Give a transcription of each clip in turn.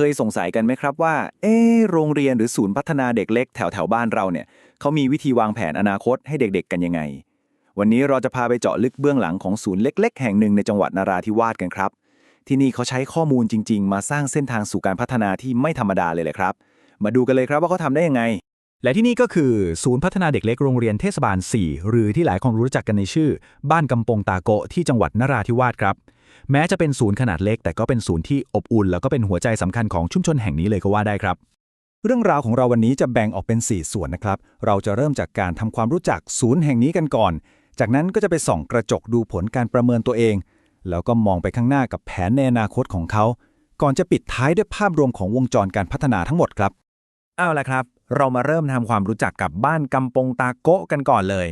เคยสงสัยกันไหมครับว่า เอ๊โรงเรียนหรือศูนย์พัฒนาเด็กเล็กแถวแถวบ้านเราเนี่ยเขามีวิธีวางแผนอนาคตให้เด็กๆ กันยังไง วันนี้เราจะพาไปเจาะลึกเบื้องหลังของศูนย์เล็ก ๆ แห่งหนึ่งในจังหวัดนาราธิวาสกันครับ ที่นี่เขาใช้ข้อมูลจริง ๆ มาสร้างเส้นทางสู่การพัฒนาที่ไม่ธรรมดาเลยแหละครับ มาดูกันเลยครับว่าเขาทำได้ยังไง และที่นี่ก็คือศูนย์พัฒนาเด็กเล็กโรงเรียนเทศบาล 4 หรือที่หลายคนรู้จักกันในชื่อ บ้านกำปงตาโกะที่จังหวัดนราธิวาสครับ แม้จะเป็นศูนย์ขนาดเล็ก แต่ก็เป็นศูนย์ที่อบอุ่น แล้วก็เป็นหัวใจสำคัญของชุมชนแห่งนี้เลยก็ว่าได้ครับ เรื่องราวของเราวันนี้จะแบ่งออกเป็น 4 ส่วนนะครับ เราจะเริ่มจากการทำความรู้จักศูนย์แห่งนี้กันก่อน จากนั้นก็จะไปส่องกระจกดูผลการประเมินตัวเอง แล้วก็มองไปข้างหน้ากับแผนในอนาคตของเขา ก่อนจะปิดท้ายด้วยภาพรวมของวงจรการพัฒนาทั้งหมดครับ เอาละครับ เรามาเริ่มทำความรู้จักกับบ้านกำปงตาโกะกันก่อนเลย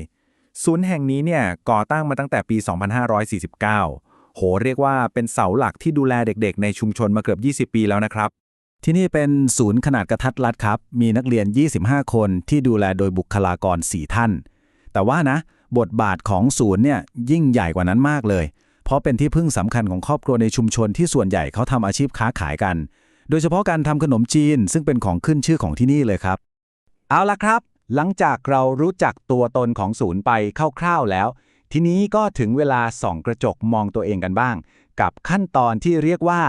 ศูนย์แห่งนี้เนี่ยก่อตั้งมาตั้งแต่ปี 2549 โหเรียกว่าเป็นเสาหลักที่ดูแลเด็กๆ ในชุมชนมาเกือบ 20 ปีแล้วนะครับ ที่นี่เป็นศูนย์ขนาดกระทัดรัดครับ มีนักเรียน 25 คนที่ดูแลโดยบุคลากร 4 ท่าน แต่ว่านะ บทบาทของศูนย์เนี่ยยิ่งใหญ่กว่านั้นมากเลย เพราะเป็นที่พึ่งสำคัญของครอบครัวในชุมชนที่ส่วนใหญ่เขาทำอาชีพค้าขายกัน โดยเฉพาะการทำขนมจีน ซึ่งเป็นของขึ้นชื่อของที่นี่เลยครับ เอาละครับ หลังจากเรารู้จักตัวตนของศูนย์ไปคร่าวๆแล้ว ทีนี้ก็ถึงเวลาส่องกระจกมองตัวเองกันบ้าง กับขั้นตอนที่เรียกว่า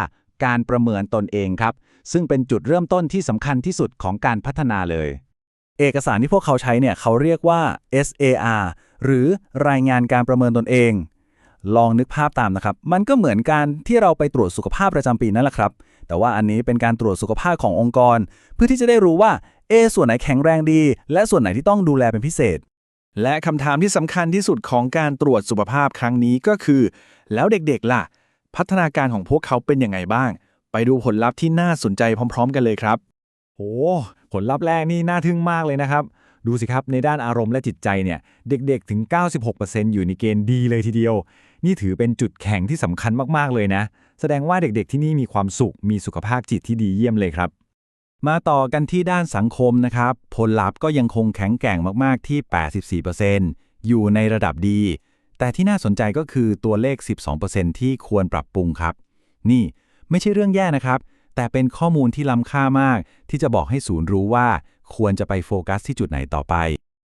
การประเมินตนเองครับ ซึ่งเป็นจุดเริ่มต้นที่สำคัญที่สุดของการพัฒนาเลย เอกสารที่พวกเขาใช้เนี่ยเขาเรียกว่า SAR หรือรายงานการประเมินตนเอง ลองนึกภาพตามนะครับ มันก็เหมือนการที่เราไปตรวจสุขภาพประจำปีนั่นแหละครับ แต่ว่าอันนี้เป็นการตรวจสุขภาพขององค์กร เพื่อที่จะได้รู้ว่าเอส่วนไหนแข็งแรงดี และส่วนไหนที่ต้องดูแลเป็นพิเศษ และคำถามที่สำคัญที่สุดของการตรวจสุขภาพครั้งนี้ก็คือ แล้วเด็กๆล่ะ พัฒนาการของพวกเขาเป็นยังไงบ้าง ไปดูผลลัพธ์ที่น่าสนใจพร้อม ๆ กันเลยครับโอ้ผลลัพธ์แรกนี่น่าทึ่งมากเลยนะครับ ดูสิครับในด้านอารมณ์และจิตใจเนี่ยเด็กๆถึง 96%อยู่ในเกณฑ์ดีเลยทีเดียว นี่ถือเป็นจุดแข็งที่สำคัญมากๆเลยนะ แสดงว่าเด็กๆที่นี่มีความสุขมีสุขภาพจิตที่ดีเยี่ยมเลยครับ มาต่อกันที่ด้านสังคมนะครับ ผลลัพธ์ก็ยังคงแข็งแกร่งมาก ๆ ที่ 84%อยู่ในระดับดี แต่ที่น่าสนใจก็คือตัวเลข 12%ที่ควรปรับปรุงครับ นี่ไม่ใช่เรื่องแย่นะครับ แต่เป็นข้อมูลที่ล้ำค่ามาก ที่จะบอกให้ศูนย์รู้ว่า ควรจะไปโฟกัสที่จุดไหนต่อไป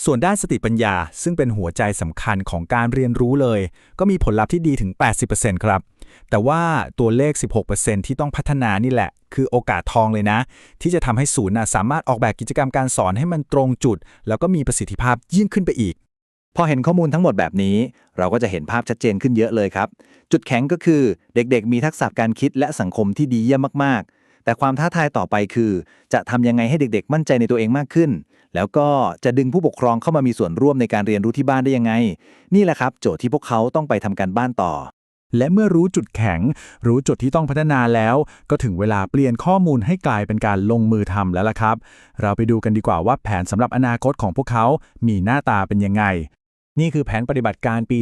ส่วนด้านสติปัญญา ซึ่งเป็นหัวใจสำคัญของการเรียนรู้เลย ก็มีผลลัพธ์ที่ดีถึง 80%ครับ แต่ว่าตัวเลข 16%ที่ต้องพัฒนานี่แหละ คือโอกาสทองเลยนะ ที่จะทำให้ศูนย์สามารถออกแบบกิจกรรมการสอนให้มันตรงจุด แล้วก็มีประสิทธิภาพยิ่งขึ้นไปอีก พอเห็นข้อมูลทั้งหมดแบบนี้ เราก็จะเห็นภาพชัดเจนขึ้นเยอะเลยครับ จุดแข็งก็คือเด็กๆ มีทักษะการคิดและสังคมที่ดีเยี่ยมมากๆ แต่ความท้าทายต่อไปคือ จะทำยังไงให้เด็ก ๆ มั่นใจในตัวเองมากขึ้นแล้วก็จะดึงผู้ปกครองเข้ามามีส่วนร่วมในการเรียนรู้ที่บ้านได้ยังไง นี่แหละครับ โจทย์ที่พวกเขาต้องไปทำการบ้านต่อ และเมื่อรู้จุดแข็ง รู้จุดที่ต้องพัฒนาแล้ว ก็ถึงเวลาเปลี่ยนข้อมูลให้กลายเป็นการลงมือทำแล้วล่ะครับ เราไปดูกันดีกว่าว่าแผนสำหรับอนาคตของพวกเขา มีหน้าตาเป็นยังไง นี่คือแผนปฏิบัติการปี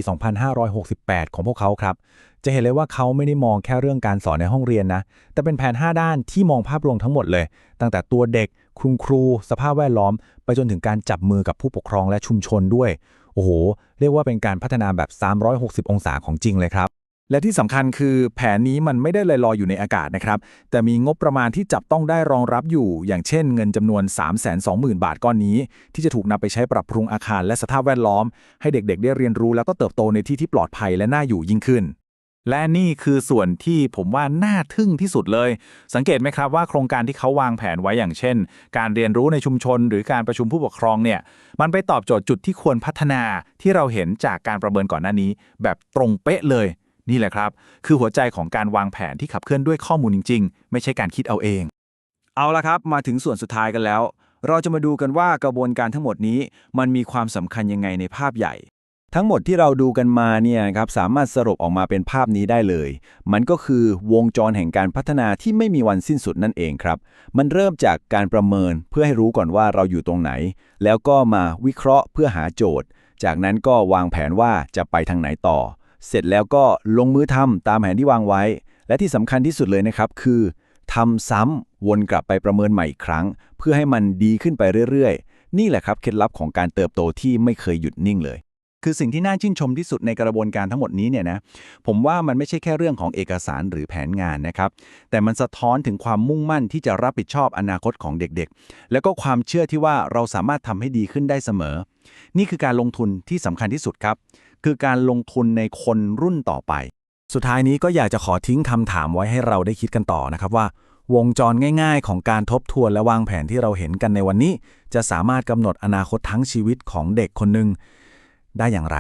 2568 ของพวกเขาครับ จะเห็นเลยว่าเขาไม่ได้มองแค่เรื่องการสอนในห้องเรียนนะ แต่เป็นแผน 5 ด้านที่มองภาพรวมทั้งหมดเลย ตั้งแต่ตัวเด็ก คุณครู สภาพแวดล้อม ไปจนถึงการจับมือกับผู้ปกครองและชุมชนด้วย โอ้โห เรียกว่าเป็นการพัฒนาแบบ 360 องศาของจริงเลยครับ และที่สำคัญคือแผนนี้มันไม่ได้ลอยๆอยู่ในอากาศนะครับ แต่มีงบประมาณที่จับต้องได้รองรับอยู่ อย่างเช่นเงินจำนวน 320,000 บาทก้อนนี้ ที่จะถูกนำไปใช้ปรับปรุงอาคารและสภาพแวดล้อม ให้เด็กๆ ได้เรียนรู้แล้วก็เติบโตในที่ที่ปลอดภัยและน่าอยู่ยิ่งขึ้น และนี่คือส่วนที่ผมว่าน่าทึ่งที่สุดเลย สังเกตไหมครับว่าโครงการที่เขาวางแผนไว้อย่างเช่น การเรียนรู้ในชุมชน หรือการประชุมผู้ปกครองเนี่ยมันไปตอบโจทย์จุดที่ควรพัฒนาที่เราเห็นจากการประเมินก่อนหน้านี้ แบบตรงเป๊ะเลย นี่แหละครับ คือหัวใจของการวางแผนที่ขับเคลื่อนด้วยข้อมูลจริง ๆ ไม่ใช่การคิดเอาเอง เอาละครับ มาถึงส่วนสุดท้ายกันแล้ว เราจะมาดูกันว่ากระบวนการทั้งหมดนี้มันมีความสำคัญยังไงในภาพใหญ่ ทั้งหมดที่เราดูกันมาเนี่ยครับสามารถสรุปออกมาเป็นภาพนี้ได้เลย มันก็คือวงจรแห่งการพัฒนาที่ไม่มีวันสิ้นสุดนั่นเองครับ มันเริ่มจากการประเมินเพื่อให้รู้ก่อนว่าเราอยู่ตรงไหน แล้วก็มาวิเคราะห์เพื่อหาโจทย์ จากนั้นก็วางแผนว่าจะไปทางไหนต่อ เสร็จแล้วก็ลงมือทำตามแผนที่วางไว้ และที่สำคัญที่สุดเลยนะครับ คือทำซ้ำวนกลับไปประเมินใหม่อีกครั้ง เพื่อให้มันดีขึ้นไปเรื่อยๆ นี่แหละครับเคล็ดลับของการเติบโตที่ไม่เคยหยุดนิ่งเลย คือสิ่งที่น่าชื่นชมที่สุดในกระบวนการทั้งหมดนี้เนี่ยนะผมว่ามันไม่ใช่แค่เรื่องของเอกสารหรือแผนงานนะครับแต่มันสะท้อนถึงความมุ่งมั่นที่จะรับผิดชอบอนาคตของเด็กๆ แล้วก็ความเชื่อที่ว่าเราสามารถทำให้ดีขึ้นได้เสมอ นี่คือการลงทุนที่สำคัญที่สุดครับ คือการลงทุนในคนรุ่นต่อไป สุดท้ายนี้ก็อยากจะขอทิ้งคำถามไว้ให้เราได้คิดกันต่อนะครับว่า วงจรง่าย ๆ ของการทบทวนและวางแผนที่เราเห็นกันในวันนี้ จะสามารถกำหนดอนาคตทั้งชีวิตของเด็กคนหนึ่งได้อย่างไร